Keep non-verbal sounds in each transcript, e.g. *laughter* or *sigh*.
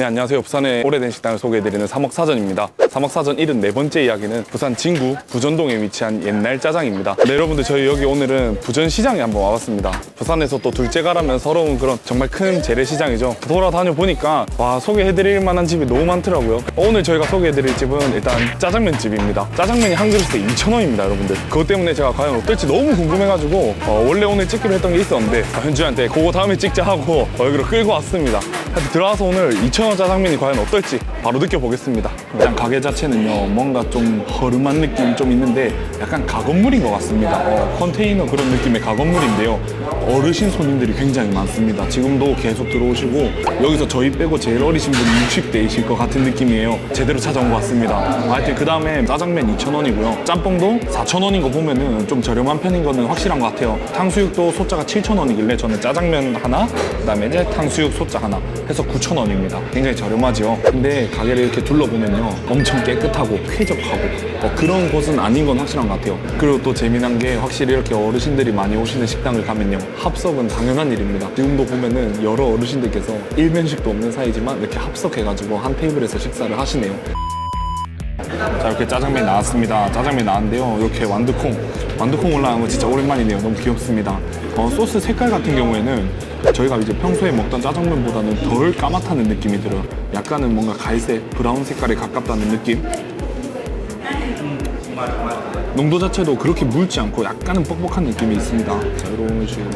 네, 안녕하세요. 부산의 오래된 식당을 소개해드리는 삼억사전입니다. 삼억사전 74번째 이야기는 부산 진구 부전동에 위치한 옛날 짜장입니다. 네, 여러분들 저희 여기 오늘은 부전시장에 한번 와봤습니다. 부산에서 또 둘째 가라면 서러운 그런 정말 큰 재래시장이죠. 돌아다녀 보니까 와 소개해드릴 만한 집이 너무 많더라고요. 오늘 저희가 소개해드릴 집은 일단 짜장면 집입니다. 짜장면이 한 그릇에 2,000원입니다, 여러분들. 그것 때문에 제가 과연 어떨지 너무 궁금해가지고 어, 원래 오늘 찍기로 했던 게 있었는데 아, 현주한테 그거 다음에 찍자 하고 어, 여기로 끌고 왔습니다. 들어와서 오늘 2,000원 짜장면이 과연 어떨지 바로 느껴보겠습니다. 일단 가게 자체는요 뭔가 좀 허름한 느낌이 좀 있는데 약간 가건물인 것 같습니다. 어, 컨테이너 그런 느낌의 가건물인데요. 어르신 손님들이 굉장히 많습니다. 지금도 계속 들어오시고 여기서 저희 빼고 제일 어리신 분이 60대이실 것 같은 느낌이에요. 제대로 찾아온 것 같습니다. 하여튼 그 다음에 짜장면 2,000원이고요. 짬뽕도 4,000원인 거 보면은 좀 저렴한 편인 거는 확실한 것 같아요. 탕수육도 소자가 7,000원이길래 저는 짜장면 하나, 그 다음에 이제 탕수육 소자 하나 해서 9,000원입니다. 굉장히 저렴하죠. 근데 가게를 이렇게 둘러보면요. 엄청 깨끗하고 쾌적하고 어, 그런 곳은 아닌 건 확실한 것 같아요. 그리고 또 재미난 게 확실히 이렇게 어르신들이 많이 오시는 식당을 가면요. 합석은 당연한 일입니다. 지금도 보면은 여러 어르신들께서 일면식도 없는 사이지만 이렇게 합석해가지고 한 테이블에서 식사를 하시네요. 자 이렇게 짜장면이 나왔습니다 짜장면이 나왔는데요 이렇게 완두콩 완두콩 올라간 거 진짜 오랜만이네요 너무 귀엽습니다 어, 소스 색깔 같은 경우에는 저희가 이제 평소에 먹던 짜장면보다는 덜 까맣다는 느낌이 들어요 약간은 뭔가 갈색 브라운 색깔에 가깝다는 느낌 농도 자체도 그렇게 묽지 않고 약간은 뻑뻑한 느낌이 있습니다. 자 이런 식으로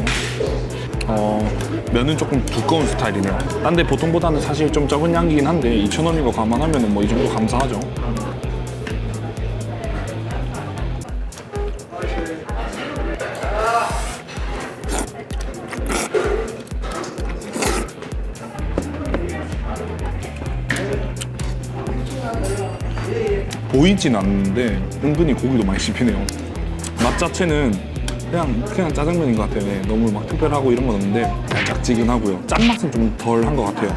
어, 면은 조금 두꺼운 스타일이네요. 딴데 보통보다는 사실 좀 적은 양이긴 한데 2,000원인 거 감안하면 뭐 이 정도 감사하죠 보이진 않는데 은근히 고기도 많이 씹히네요. 맛 자체는 그냥 그냥 짜장면인 것 같아요. 네, 너무 막 특별하고 이런 건 없는데 달짝지근하고요. 짠맛은 좀 덜한 것 같아요.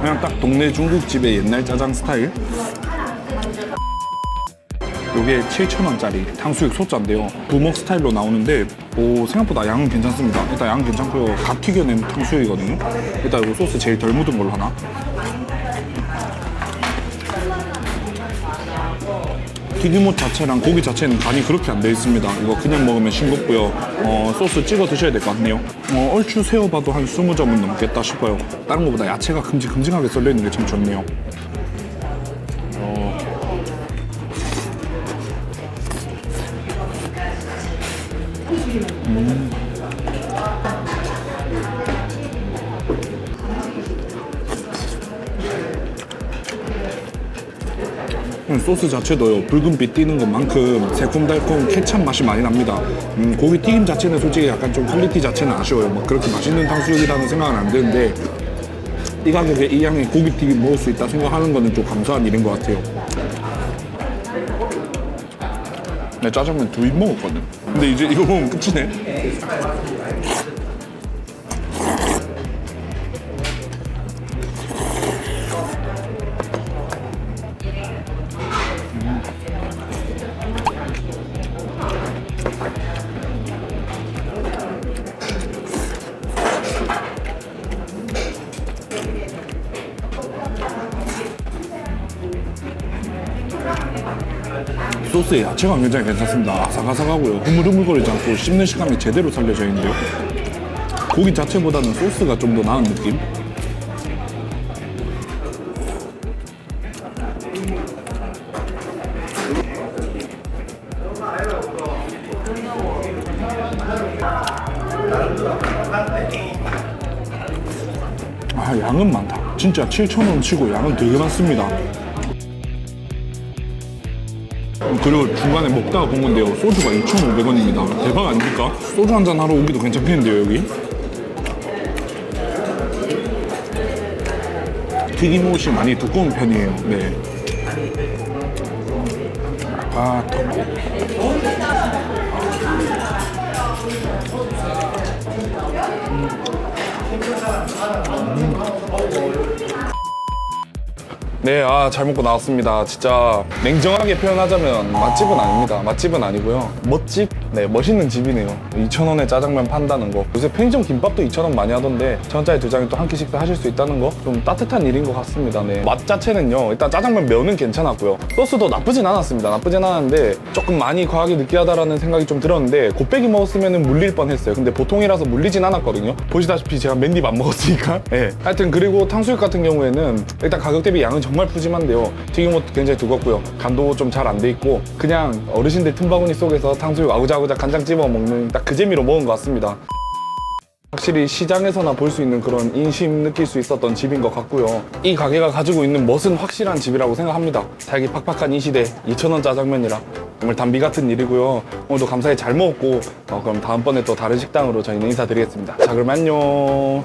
그냥 딱 동네 중국집의 옛날 짜장 스타일 요게 7,000원짜리 탕수육 소자인데요. 부먹 스타일로 나오는데 오, 생각보다 양은 괜찮습니다. 일단 양은 괜찮고요. 갓 튀겨낸 탕수육이거든요. 일단 이거 소스 제일 덜 묻은 걸로 하나. 튀김옷 자체랑 고기 자체는 간이 그렇게 안 돼 있습니다. 이거 그냥 먹으면 싱겁고요. 어, 소스 찍어 드셔야 될 것 같네요. 어, 얼추 세어봐도 한 20점은 넘겠다 싶어요. 다른 것보다 야채가 큼직큼직하게 썰려 있는 게 참 좋네요. 음, 소스 자체도요 붉은빛 띄는 것만큼 새콤달콤 케찹 맛이 많이 납니다. 음, 고기 튀김 자체는 솔직히 약간 좀 퀄리티 자체는 아쉬워요. 막 그렇게 맛있는 탕수육이라는 생각은 안 드는데 이 가격에 이 양의 고기 튀김 먹을 수 있다 생각하는 거는 좀 감사한 일인 것 같아요. 내 짜장면 두 입 먹었거든. 근데 이제 이거 먹으면 끝이네. 소스의 야채가 굉장히 괜찮습니다. 아삭아삭하고요. 흐물흐물거리지 않고 씹는 식감이 제대로 살려져 있는데요. 고기 자체보다는 소스가 좀 더 나은 느낌? 아, 양은 많다. 진짜 7,000원 치고 양은 되게 많습니다. 그리고 중간에 먹다가 본 건데요. 소주가 2,500원입니다. 대박 아닙니까? 소주 한 잔 하러 오기도 괜찮겠는데요, 여기? 튀김옷이 많이 두꺼운 편이에요. 네. 아, 더. 네, 아, 잘 먹고 나왔습니다. 진짜 냉정하게 표현하자면 맛집은 아닙니다. 맛집은 아니고요. 멋집? 네, 멋있는 집이네요. 2,000원에 짜장면 판다는 거. 요새 편의점 김밥도 2,000원 많이 하던데, 천원짜리 두 장에 또 한끼 식사 하실 수 있다는 거 좀 따뜻한 일인 것 같습니다. 네. 맛 자체는요, 일단 짜장면 면은 괜찮았고요. 소스도 나쁘진 않았습니다. 나쁘진 않았는데, 조금 많이 과하게 느끼하다라는 생각이 좀 들었는데, 곱빼기 먹었으면 물릴 뻔 했어요. 근데 보통이라서 물리진 않았거든요. 보시다시피 제가 맨입 안 먹었으니까. 예. *laughs* 하여튼, 그리고 탕수육 같은 경우에는 일단 가격 대비 양은 정말 푸짐한데요. 튀김옷도 굉장히 두껍고요. 간도 좀 잘 안 돼 있고, 그냥 어르신들 틈바구니 속에서 탕수육 아구자 구자 간장 집어 먹는 딱 그 재미로 먹은 것 같습니다. 확실히 시장에서나 볼 수 있는 그런 인심 느낄 수 있었던 집인 것 같고요. 이 가게가 가지고 있는 멋은 확실한 집이라고 생각합니다. 살기 팍팍한 이 시대 2,000원 짜장면이라 정말 단비 같은 일이고요. 오늘도 감사히 잘 먹었고 어, 그럼 다음번에 또 다른 식당으로 저희는 인사드리겠습니다. 자 그럼 안녕.